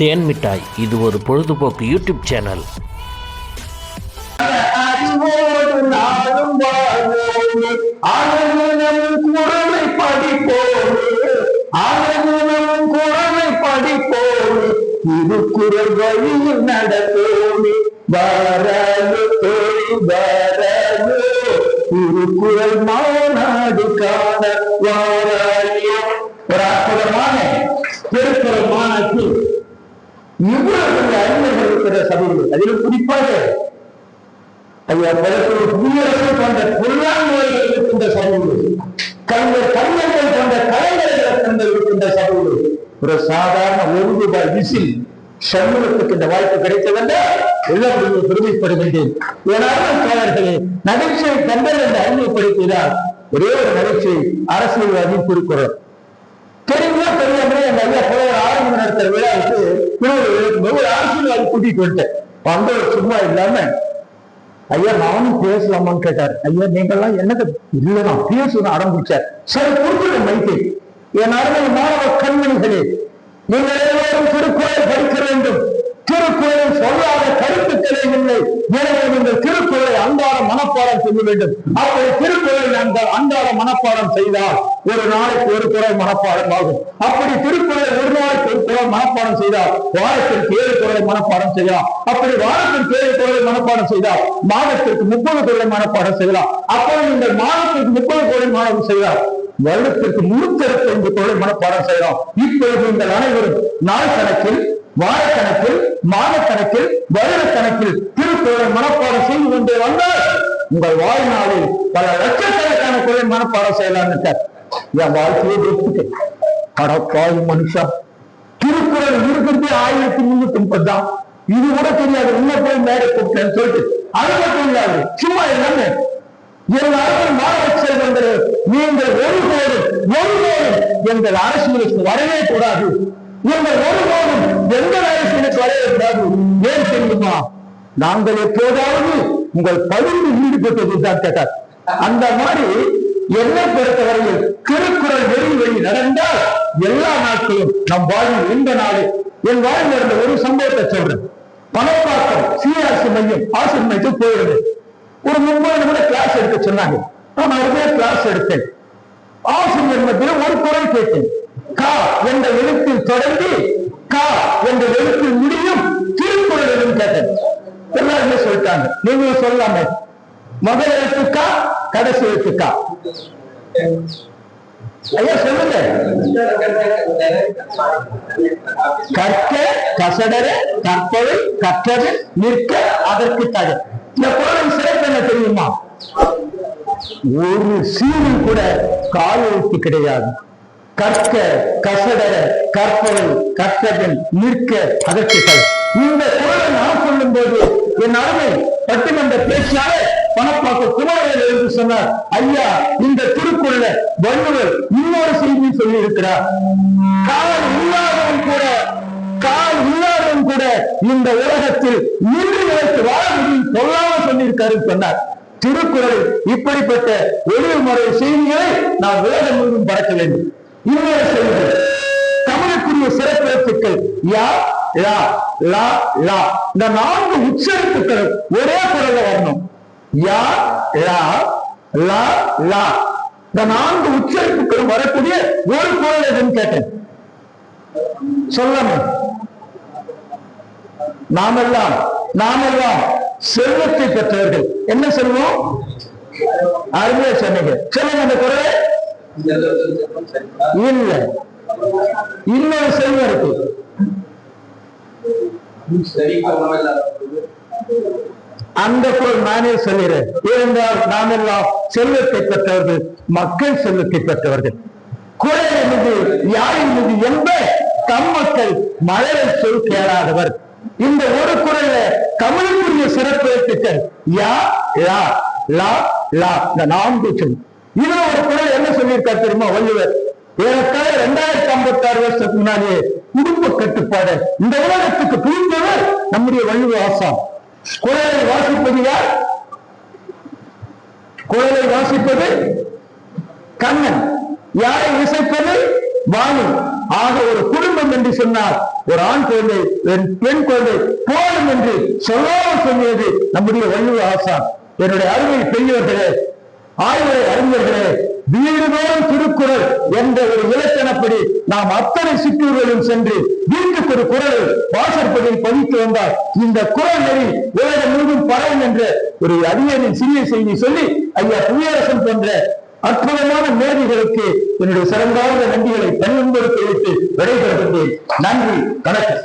தேன் மிட்டாய். இது ஒரு பொழுதுபோக்கு யூடியூப் சேனல். அறிவோடு நாடும் திருக்குறள் வழியில் தோழி திருக்குறள் சபைகள். அதிலும் குறிப்பாக ஐயா பலத்தூர் குடியரசு போன்ற இருக்கின்ற சபைகள். கலைஞர் கலைஞர்கள் போன்ற கலைஞர்கள் இருக்கின்ற சபைகள். ஒரு சாதாரண ஒரு ரூபாய் விசில் சண்முகத்துக்கு இந்த வாய்ப்பு கிடைத்ததென்றால் எல்லோரும் பெருமைப்படுகின்றேன் ஏனாலும் தோழர்களே நகைச்சுவை கண்டல் என்று அறிமுகப்படுத்தினால் ஒரே ஒரு நகைச்சுவை அரசியல்வாதி குறிக்கிறோம் தெரியுமா தெரியாமலே எங்க ஐயா போய் ஒரு ஆரம்ப நடத்துற விழாவுக்கு விழாவில் இருக்கும்போது ஒரு அரசியல்வாதி கூட்டிட்டு வந்துட்டேன். வந்தவர் சும்மா இல்லாம ஐயா நானும் பேசலாமான்னு கேட்டார். ஐயா நீங்கெல்லாம் என்னது இல்ல நான் பேசணும் ஆரம்பிச்சார் சரி கொடுத்துடும் மைக்கை. என் அருமை மாணவ கண்மணிகளே நீங்கள் எல்லோரும் திருக்குறளை படிக்க வேண்டும். திருக்குறளில் சொல்லாத கருத்துக்களே இல்லை. எனவே நீங்கள் திருக்குறளை அன்பான மனப்பாடம் செய்ய வேண்டும். அப்படி திரு நாங்கள் அன்றாட மனப்பாடம் செய்தால் ஒரு நாளைக்கு ஒரு குரல் மனப்பாடம் ஆகும். அப்படி திருக்குறளை ஒரு நாளைக்கு ஒரு குரல் மனப்பாடம் செய்தால் வாரத்திற்கு ஏழு குரலை மனப்பாடம் செய்யலாம். அப்படி வாரத்திற்கு ஏழு குரலை மனப்பாடம் செய்தால் மாதத்திற்கு முப்பது குரலை மனப்பாடம் செய்யலாம். அப்படி இந்த மாதத்திற்கு முப்பது குரலை மாணவம் செய்தால் வருடத்திற்கு முழுக்கருத்து இந்த குரலை மனப்பாடம் செய்யலாம். இப்பொழுது நீங்கள் அனைவரும் நாள் கணக்கில் வாரக்கணக்கில் மாதக்கணக்கில் வருட கணக்கில் திருக்குறளை மனப்பாடம் செய்து கொண்டே வந்தால் உங்கள் வாழ்நாளில் பல லட்சக்கணக்கான குழந்தை மனப்பாடம் செய்யலாம் என் வாழ்க்கையை வெறுத்துட்டு அடப்பாய் மனுஷா திருக்குறள் இருக்கிறதே ஆயிரத்தி முன்னூத்தி முப்பது தான் இது கூட தெரியாது. உன்ன போய் மேடை கூப்பிட்டேன்னு சொல்லிட்டு. அது மட்டும் இல்லாது சும்மா எல்லாமே எல்லாரும் மாணவ செல்வங்களே நீங்கள் ஒருபோதும் ஒருபோதும் எங்கள் அரசியலுக்கு வரவே கூடாது. நீங்கள் ஒருபோதும் எந்த அரசியலுக்கு வரவே கூடாது. ஏன் தெரியுமா? நாங்கள் எப்போதாவது உங்கள் பதிவு ஈடுபட்டது தான் கேட்டார். அந்த மாதிரி என்னை பொறுத்தவரையில் திருக்குறள் வெளி வழி நடந்தால் எல்லா நாட்களும் நம் வாழ்வில் இந்த நாளே. என் வாழ்வில் இருந்த ஒரு சம்பவத்தை சொல்றேன். பணப்பாக்கம் சிஆர்சி மையம் ஆசிரியர் மையத்தில் போயிருந்தேன். ஒரு முப்பது நிமிடம் கிளாஸ் எடுக்க சொன்னாங்க. நான் அருமையா கிளாஸ் எடுத்தேன். ஆசிரியர் மத்தியில் ஒரு குரல் கேட்டேன். கா என்ற எழுத்தில் தொடங்கி கா என்ற எழுத்தில் முடியும் திருக்குறள் எதுவும் கேட்டேன். எல்லாருமே சொல்லிட்டாங்க. நீங்களும் சொல்லாமே முதல் எழுத்துக்கா கடைசி எழுத்துக்கா? ஐயா சொல்லுங்க. கற்க கசடர கற்பவை கற்றது நிற்க அதற்கு தக இந்த குரலின் சிறப்பு என்ன தெரியுமா? ஒரு சீரும் கூட கால் எழுத்து கிடையாது. கற்க கசடர கற்பவை கற்றதன் நிற்க அதற்கு இந்த குரலை நான் சொல்லும் போது என் அருமை பட்டிமன்ற பேச்சாளர் பணப்பாக்க குமரவேல் என்று சொன்னார். ஐயா இந்த திருக்குறள வள்ளுவர் இன்னொரு செய்தி சொல்லி இருக்கிறார் கால் இல்லாதவன் கூட கால் இல்லாதவன் கூட இந்த உலகத்தில் நின்று நிலைத்து வாழ முடியும் சொல்லாம சொல்லியிருக்காரு சொன்னார். திருக்குறள் இப்படிப்பட்ட ஒளிவு முறை செய்திகளை நாம் உலகம் முழுவதும் பறக்க வேண்டும். இன்னொரு செய்தி தமிழுக்குரிய சிறப்பெழுத்துக்கள் யா லா லா லா. இந்த நான்கு உச்சரிப்புகள் ஒரே குரல்ல வரணும். யா லா லா லா. இந்த நான்கு உச்சரிப்புகள் வரக்கூடிய ஒரு குரல் எதுன்னு கேட்டேன். சொல்லாம நாமெல்லாம் நாமெல்லாம் செல்வத்தை பெற்றவர்கள். என்ன செல்வம் அருமையா சொன்னீங்க. சொல்லுங்க அந்த குரல் இல்ல. இன்னொரு செல்வம் இருக்கு. அந்த பொருள் நானே சொல்கிறேன் ஏனென்றால் நாம் எல்லாம் செல்வத்தை பெற்றவர்கள் மக்கள் செல்வத்தை பெற்றவர்கள். குரல் மீது யாரின் மீது என்ப தம் மக்கள் மலரை சொல் கேளாதவர். இந்த ஒரு குரல்ல தமிழுக்குரிய சிறப்பு எழுத்துக்கள் யா லா லா லா இந்த நான்கு சொல். இதுல ஒரு குரல் என்ன சொல்லியிருக்கார் தெரியுமா வள்ளுவர்? ஏறத்தாழ இரண்டாயிரத்தி ஐம்பத்தி ஆறு வருஷத்துக்கு முன்னாடியே குடும்ப கட்டுப்பாடு. இந்த உலகத்துக்கு புரிந்தவர் நம்முடைய வள்ளுவ ஆசாம் குரலை வாசிப்பது யார்? குரலை வாசிப்பது கண்ணன். யாரை இசைப்பது வாணி. ஆக ஒரு குடும்பம் என்று சொன்னால் ஒரு ஆண் குழந்தை பெண் குழந்தை போதும் என்று சொல்லாமல் சொன்னது நம்முடைய வள்ளுவ ஆசான். என்னுடைய அருமை பெரியவர்களே ஆய்வுரை அறிஞர்களே வீடுதோறும் திருக்குறள் என்ற ஒரு இலக்கணப்படி நாம் அத்தனை சிற்றூர்களும் சென்று வீட்டுக்கு ஒரு குரல் வாசற்படியில் பதித்து வந்தால் இந்த குரல் நெறி உலகம் முழுவதும் பரவும் என்ற ஒரு அறிஞரின் சிறிய செய்தி சொல்லி ஐயா புவியரசன் போன்ற அற்புதமான மேதைகளுக்கு என்னுடைய சிறந்தார்ந்த நன்றிகளை பணிவன்போடு தெரிவித்து விடைபெறுகின்றேன். நன்றி வணக்கம்.